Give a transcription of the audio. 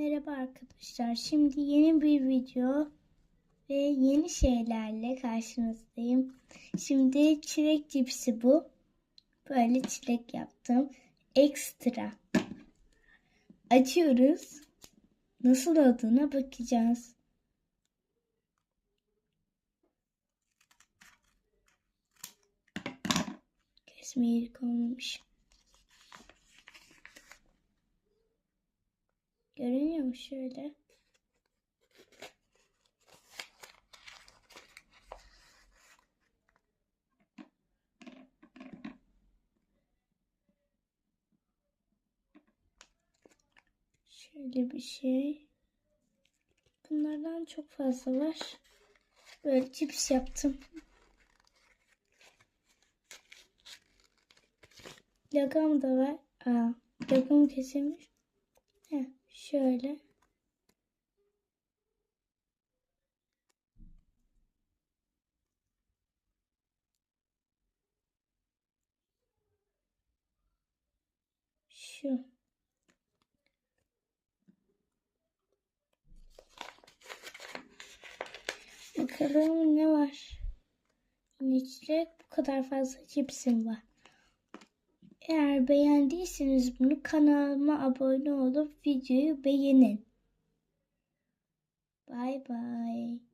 Merhaba arkadaşlar. Şimdi yeni bir video ve yeni şeylerle karşınızdayım. Şimdi çilek cipsi bu. Böyle çilek yaptım. Ekstra. Açıyoruz. Nasıl olduğuna bakacağız. Kesme yeri Görünüyor mu şöyle? Şöyle bir şey. Bunlardan çok fazla var. Böyle cips yaptım. Lagam da var. Aa, lagam kesilmiş. Heh, şöyle. Şu. Bakalım ne var? İçecek bu kadar fazla cipsim var. Eğer beğendiyseniz bunu kanalıma abone olup videoyu beğenin. Bye bye.